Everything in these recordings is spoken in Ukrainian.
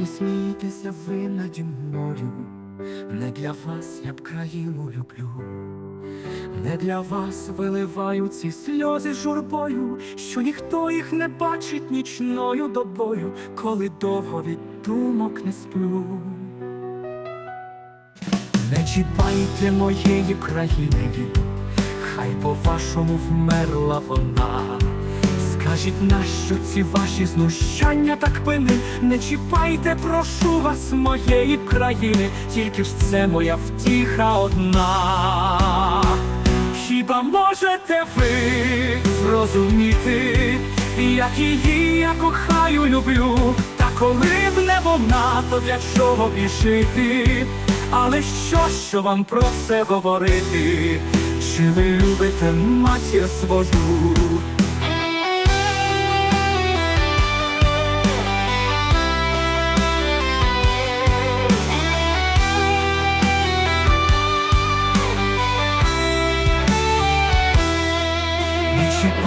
не смійтеся ви наді мною, не для вас я б країну люблю, не для вас виливаю ці сльози журбою, що ніхто їх не бачить нічною добою, коли довго від думок не сплю. Не чіпайте моєї країни, хай по-вашому вмерла вона. Скажіть, нащо ці ваші знущання так пини? Не чіпайте, прошу вас, моєї країни, тільки ж це моя втіха одна. Хіба можете ви зрозуміти, як її я кохаю, люблю, та коли б не вона, то для чого бішити? Але що, що вам про це говорити? Чи ви любите матір свою?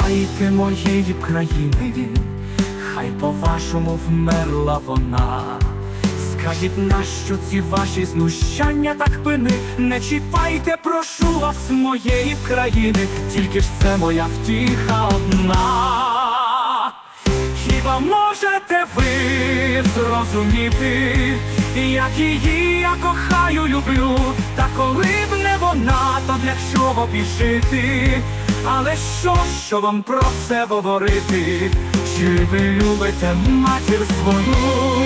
Не моєї країни, хай по-вашому вмерла вона. Скажіть, нащо ці ваші знущання так пини? Не чіпайте, прошу вас, моєї країни, тільки ж це моя втіха одна. Хіба можете ви зрозуміти, як її я кохаю, люблю, та коли б не вона, то для чого бішити? Але що, що вам про це говорити? Чи ви любите матір свою?